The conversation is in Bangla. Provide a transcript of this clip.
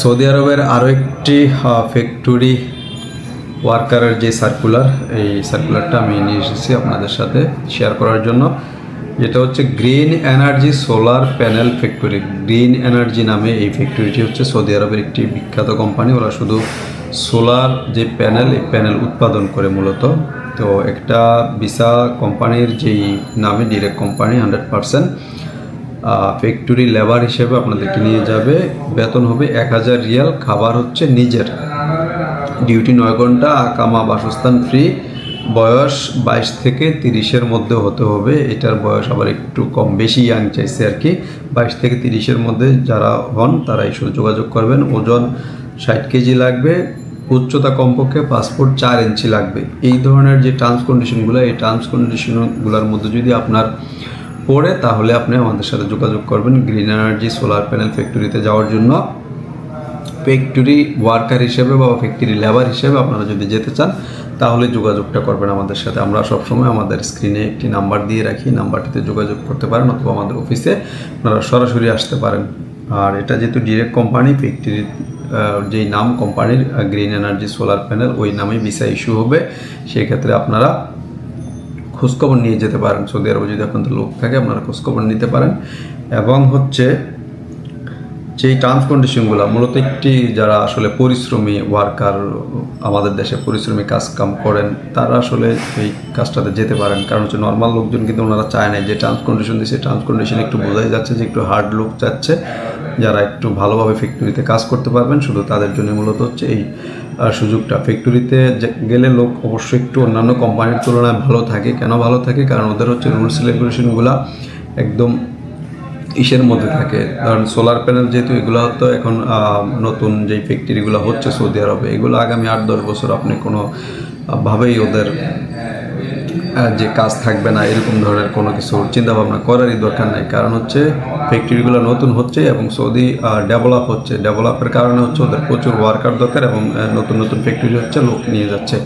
সৌদি আরবের আরও একটি ফ্যাক্টরি ওয়ার্কারের যে সার্কুলার এই সার্কুলারটা আমি নিয়ে এসেছি আপনাদের সাথে শেয়ার করার জন্য। যেটা হচ্ছে green energy solar panel factory green energy নামে এই ফ্যাক্টরিটি হচ্ছে সৌদি আরবের একটি বিখ্যাত কোম্পানি ওরা শুধু সোলার যে প্যানেল এই প্যানেল উৎপাদন করে মূলত। তো একটা বিসা কোম্পানির যেই নামে direct company hundred percent factory labour হিসেবে আপনাদেরকে নিয়ে যাবে। বেতন হবে এক হাজার রিয়াল, খাবার হচ্ছে নিজের। ডিউটি নয় ঘণ্টা আকামা বাসস্থান ফ্রি বয়স বাইশ থেকে তিরিশের মধ্যে হতে হবে। এটার বয়স আবার একটু কম, বেশি ইয়াং চাইছে আর কি। বাইশ থেকে তিরিশের মধ্যে যারা হন, তারা এই যোগাযোগ করবেন। ওজন ষাট কেজি লাগবে, উচ্চতা কমপক্ষে পাসপোর্ট চার ইঞ্চি লাগবে। এই ধরনের যে টার্মস কন্ডিশনগুলো এই টার্মস কন্ডিশনগুলোর মধ্যে যদি আপনার পড়ে, তাহলে আপনি আমাদের সাথে যোগাযোগ করবেন গ্রিন এনার্জি সোলার প্যানেল ফ্যাক্টরিতে যাওয়ার জন্য। ফ্যাক্টরি ওয়ার্কার হিসেবে বা ফ্যাক্টরি লেবার হিসেবে আপনারা যদি যেতে চান, তাহলে যোগাযোগটা করবেন আমাদের সাথে। আমরা সবসময় আমাদের স্ক্রিনে একটি নাম্বার দিয়ে রাখি। নাম্বারটিতে যোগাযোগ করতে পারেন অথবা আমাদের অফিসে আপনারা সরাসরি আসতে পারেন। আর এটা যেহেতু ডিরেক্ট কোম্পানি ফ্যাক্টরির যেই নাম কোম্পানির গ্রিন এনার্জি সোলার প্যানেল ওই নামে ভিসা ইস্যু হবে। সেই ক্ষেত্রে আপনারা খোঁজখবর নিয়ে যেতে পারেন সৌদি আরবে যদি আপনাদের লোক থাকে, আপনারা খোঁজখবর নিতে পারেন। এবং হচ্ছে যেই টার্মস কন্ডিশনগুলো মূলত একটি যারা আসলে পরিশ্রমী ওয়ার্কার আমাদের দেশে পরিশ্রমী কাজ কাম করেন, তারা আসলে এই কাজটাতে যেতে পারেন। কারণ হচ্ছে নর্মাল লোকজন কিন্তু ওনারা চায় না যে টার্মস কন্ডিশন দিচ্ছে টার্মস কন্ডিশন একটু বোঝাই যাচ্ছে যে একটু হার্ড লুক যাচ্ছে যারা একটু ভালোভাবে ফ্যাক্টরিতে কাজ করতে পারবেন, শুধু তাদের জন্য মূলত হচ্ছে এই সুযোগটা। ফ্যাক্টরিতে গেলে লোক অবশ্যই একটু অন্যান্য কোম্পানির তুলনায় ভালো থাকে। কেন ভালো থাকে? কারণ ওদের হচ্ছে রুলস রেগুলেশনগুলো একদম ইসের মধ্যে থাকে। ধরেন সোলার প্যানেল যেহেতু এগুলো তো এখন নতুন যেই ফ্যাক্টরিগুলো হচ্ছে সৌদি আরবে, এগুলো আগামী আট দশ বছর আপনি কোনো ভাবেই ওদের যে কাজ থাকবে না, এরকম ধরনের কোনো কিছু চিন্তা ভাবনা করারই দরকার নাই। কারণ হচ্ছে ফ্যাক্টরিগুলো নতুন হচ্ছে এবং সৌদি ডেভেলপ হচ্ছে। ডেভেলপের কারণে হচ্ছে ওদের প্রচুর ওয়ার্কার দরকার এবং নতুন নতুন ফ্যাক্টরি হচ্ছে, লোক নিয়ে যাচ্ছে।